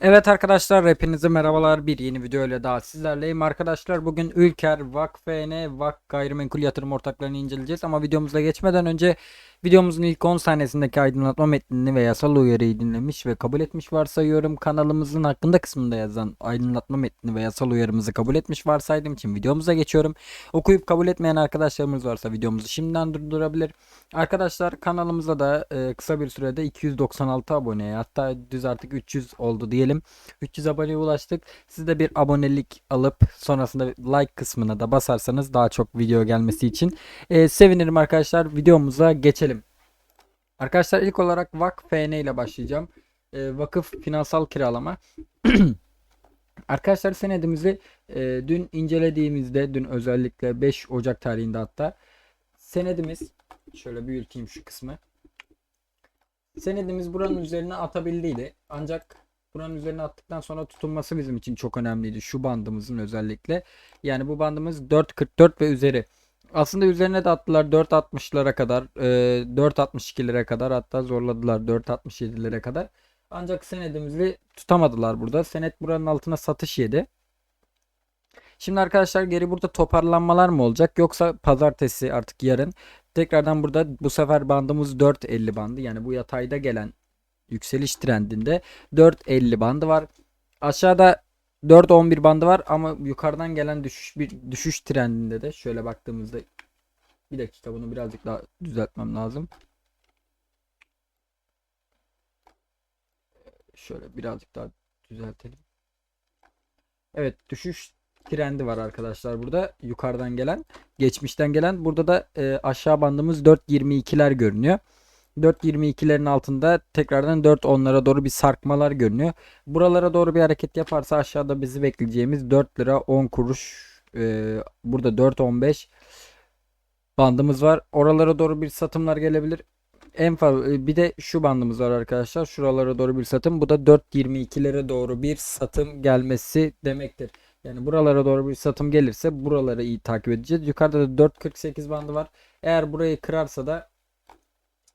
Evet arkadaşlar hepinize merhabalar. Bir yeni video ile daha sizlerleyim. Arkadaşlar bugün Ülker, Vakfn, Vak gayrimenkul yatırım ortaklarını inceleyeceğiz. Ama videomuza geçmeden önce videomuzun ilk 10 saniyesindeki aydınlatma metnini ve yasal uyarıyı dinlemiş ve kabul etmiş varsayıyorum. Kanalımızın hakkında kısmında yazan aydınlatma metnini ve yasal uyarımızı kabul etmiş varsaydığım için videomuza geçiyorum. Okuyup kabul etmeyen arkadaşlarımız varsa videomuzu şimdiden durdurabilir. Arkadaşlar kanalımıza da e, kısa bir sürede 296 aboneye hatta düz artık 300 oldu diyelim 300 aboneye ulaştık. Siz de bir abonelik alıp sonrasında like kısmına da basarsanız daha çok video gelmesi için e, sevinirim arkadaşlar. Videomuza geçelim. Arkadaşlar ilk olarak VakFN ile başlayacağım. E, vakıf finansal kiralama. Arkadaşlar senedimizi e, dün incelediğimizde dün özellikle 5 Ocak tarihinde hatta senedimiz şöyle büyüteyim şu kısmı. Senedimiz buranın üzerine atabildiydi. Ancak buranın üzerine attıktan sonra tutunması bizim için çok önemliydi. Şu bandımızın özellikle. Yani bu bandımız 4.44 ve üzeri. Aslında üzerine de attılar 4.60'lara kadar, e, 4.62'lere kadar hatta zorladılar 4.67'lere kadar. Ancak senedimizi tutamadılar burada. Senet buranın altına satış yedi. Şimdi arkadaşlar geri burada toparlanmalar mı olacak yoksa pazartesi artık yarın tekrardan burada bu sefer bandımız 4.50 bandı yani bu yatayda gelen yükseliş trendinde 4.50 bandı var. Aşağıda 4.11 bandı var ama yukarıdan gelen düşüş bir düşüş trendinde de şöyle baktığımızda bir dakika bunu birazcık daha düzeltmem lazım. Şöyle birazcık daha düzeltelim. Evet düşüş trendi var arkadaşlar burada yukarıdan gelen geçmişten gelen burada da e, aşağı bandımız 4.22'ler görünüyor. 4.22'lerin altında tekrardan 4.10'lara doğru bir sarkmalar görünüyor. Buralara doğru bir hareket yaparsa aşağıda bizi bekleyeceğimiz 4 lira 10 kuruş e, burada 4.15 bandımız var. Oralara doğru bir satımlar gelebilir. En fazla bir de şu bandımız var arkadaşlar. Şuralara doğru bir satım. Bu da 4.22'lere doğru bir satım gelmesi demektir. Yani buralara doğru bir satım gelirse buraları iyi takip edeceğiz. Yukarıda da 4.48 bandı var. Eğer burayı kırarsa da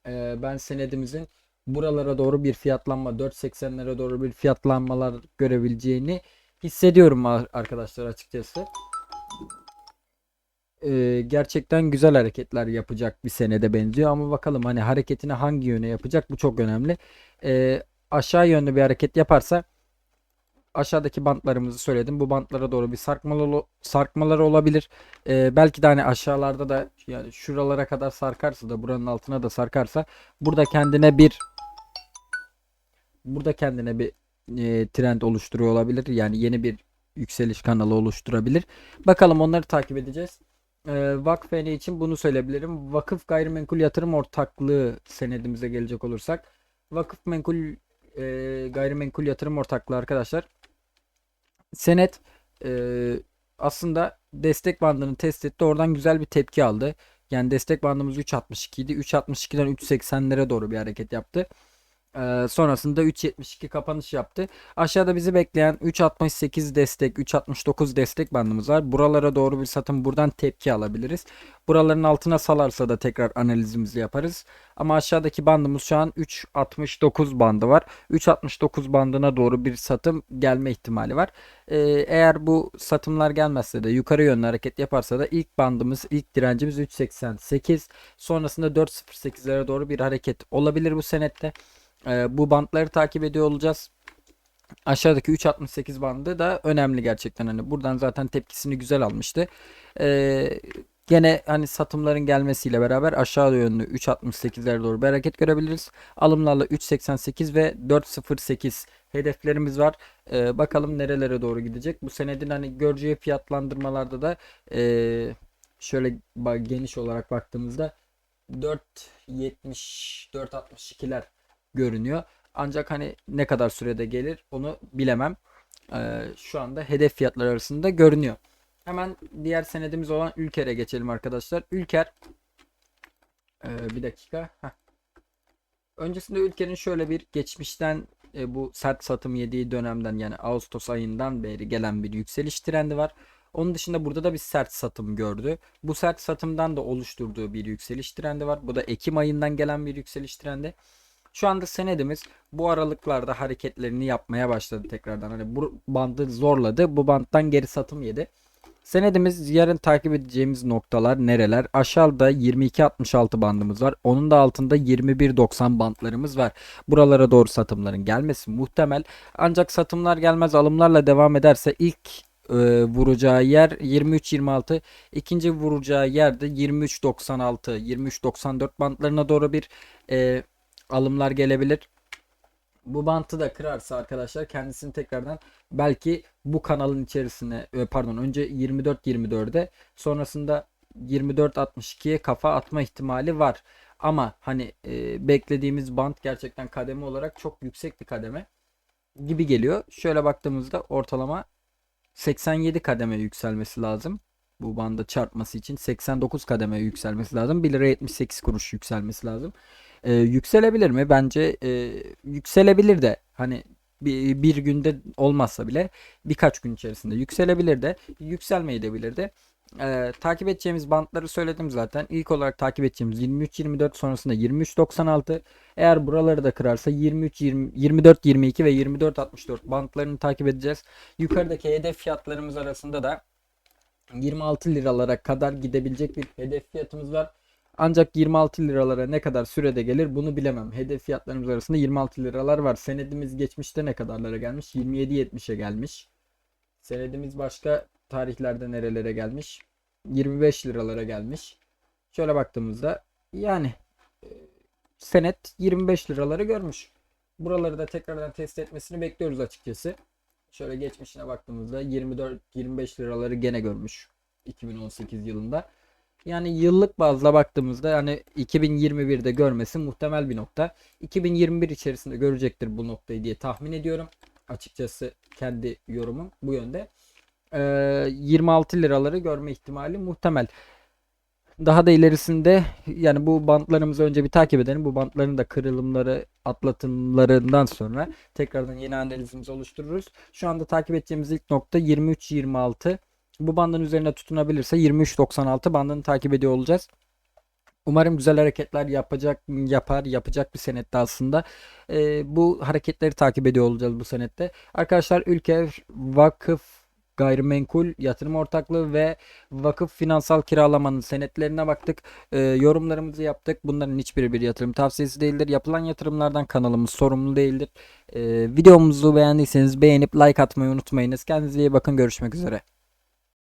e, ben senedimizin buralara doğru bir fiyatlanma 4.80'lere doğru bir fiyatlanmalar görebileceğini hissediyorum arkadaşlar açıkçası. E, gerçekten güzel hareketler yapacak bir senede benziyor ama bakalım hani hareketini hangi yöne yapacak bu çok önemli. E, aşağı yönlü bir hareket yaparsa aşağıdaki bantlarımızı söyledim. Bu bantlara doğru bir sarkmalar sarkmalar olabilir. Ee, belki de hani aşağılarda da yani şuralara kadar sarkarsa da buranın altına da sarkarsa burada kendine bir burada kendine bir e, trend oluşturuyor olabilir. Yani yeni bir yükseliş kanalı oluşturabilir. Bakalım onları takip edeceğiz. E, Vakf için bunu söyleyebilirim. Vakıf Gayrimenkul Yatırım Ortaklığı senedimize gelecek olursak. Vakıf Menkul e, Gayrimenkul Yatırım Ortaklığı arkadaşlar Senet e, aslında destek bandını test etti. Oradan güzel bir tepki aldı. Yani destek bandımız 3.62 idi. 3.62'den 3.80'lere doğru bir hareket yaptı. Ee, sonrasında 3.72 kapanış yaptı. Aşağıda bizi bekleyen 3.68 destek, 3.69 destek bandımız var. Buralara doğru bir satım buradan tepki alabiliriz. Buraların altına salarsa da tekrar analizimizi yaparız. Ama aşağıdaki bandımız şu an 3.69 bandı var. 3.69 bandına doğru bir satım gelme ihtimali var. Ee, eğer bu satımlar gelmezse de yukarı yönlü hareket yaparsa da ilk bandımız, ilk direncimiz 3.88. Sonrasında 4.08'lere doğru bir hareket olabilir bu senette. Ee, bu bantları takip ediyor olacağız. Aşağıdaki 3.68 bandı da önemli gerçekten. Hani buradan zaten tepkisini güzel almıştı. Ee, gene hani satımların gelmesiyle beraber aşağı yönlü 3.68'lere doğru bir hareket görebiliriz. Alımlarla 3.88 ve 4.08 hedeflerimiz var. Ee, bakalım nerelere doğru gidecek. Bu senedin hani göreceği fiyatlandırmalarda da e, şöyle geniş olarak baktığımızda 4.70 4.62'ler görünüyor. Ancak hani ne kadar sürede gelir onu bilemem. Ee, şu anda hedef fiyatlar arasında görünüyor. Hemen diğer senedimiz olan Ülker'e geçelim arkadaşlar. Ülker ee, bir dakika. Heh. Öncesinde Ülker'in şöyle bir geçmişten e, bu sert satım yediği dönemden yani Ağustos ayından beri gelen bir yükseliş trendi var. Onun dışında burada da bir sert satım gördü. Bu sert satımdan da oluşturduğu bir yükseliş trendi var. Bu da Ekim ayından gelen bir yükseliş trendi. Şu anda senedimiz bu aralıklarda hareketlerini yapmaya başladı tekrardan. Hani bu bandı zorladı. Bu banttan geri satım yedi. Senedimiz yarın takip edeceğimiz noktalar nereler? Aşağıda 22.66 bandımız var. Onun da altında 21.90 bantlarımız var. Buralara doğru satımların gelmesi muhtemel. Ancak satımlar gelmez alımlarla devam ederse ilk e, vuracağı yer 23.26. ikinci vuracağı yerde 23.96, 23.94 bantlarına doğru bir e, alımlar gelebilir. Bu bantı da kırarsa arkadaşlar kendisini tekrardan belki bu kanalın içerisine e, pardon önce 24-24'e sonrasında 24-62'ye kafa atma ihtimali var. Ama hani e, beklediğimiz bant gerçekten kademe olarak çok yüksek bir kademe gibi geliyor. Şöyle baktığımızda ortalama 87 kademe yükselmesi lazım. Bu banda çarpması için 89 kademe yükselmesi lazım. 1 lira 78 kuruş yükselmesi lazım. Ee, yükselebilir mi? Bence e, yükselebilir de hani bir, bir günde olmazsa bile birkaç gün içerisinde yükselebilir de yükselmeyi de bilir de. Ee, takip edeceğimiz bantları söyledim zaten. İlk olarak takip edeceğimiz 23-24 sonrasında 23-96. Eğer buraları da kırarsa 23 20, 24 22 ve 24 64 bantlarını takip edeceğiz. Yukarıdaki hedef fiyatlarımız arasında da 26 liralara kadar gidebilecek bir hedef fiyatımız var. Ancak 26 liralara ne kadar sürede gelir bunu bilemem. Hedef fiyatlarımız arasında 26 liralar var. Senedimiz geçmişte ne kadarlara gelmiş? 27.70'e gelmiş. Senedimiz başka tarihlerde nerelere gelmiş? 25 liralara gelmiş. Şöyle baktığımızda yani e, senet 25 liraları görmüş. Buraları da tekrardan test etmesini bekliyoruz açıkçası. Şöyle geçmişine baktığımızda 24-25 liraları gene görmüş 2018 yılında. Yani yıllık bazla baktığımızda yani 2021'de görmesi muhtemel bir nokta. 2021 içerisinde görecektir bu noktayı diye tahmin ediyorum. Açıkçası kendi yorumum bu yönde. Ee, 26 liraları görme ihtimali muhtemel. Daha da ilerisinde yani bu bantlarımızı önce bir takip edelim. Bu bantların da kırılımları, atlatımlarından sonra tekrardan yeni analizimizi oluştururuz. Şu anda takip edeceğimiz ilk nokta 23-26. Bu bandın üzerine tutunabilirse 23.96 bandını takip ediyor olacağız. Umarım güzel hareketler yapacak yapar yapacak bir senette aslında. Ee, bu hareketleri takip ediyor olacağız bu senette. Arkadaşlar ülke vakıf gayrimenkul yatırım ortaklığı ve vakıf finansal kiralamanın senetlerine baktık. Ee, yorumlarımızı yaptık. Bunların hiçbiri bir yatırım tavsiyesi değildir. Yapılan yatırımlardan kanalımız sorumlu değildir. Ee, videomuzu beğendiyseniz beğenip like atmayı unutmayınız. Kendinize iyi bakın. Görüşmek üzere.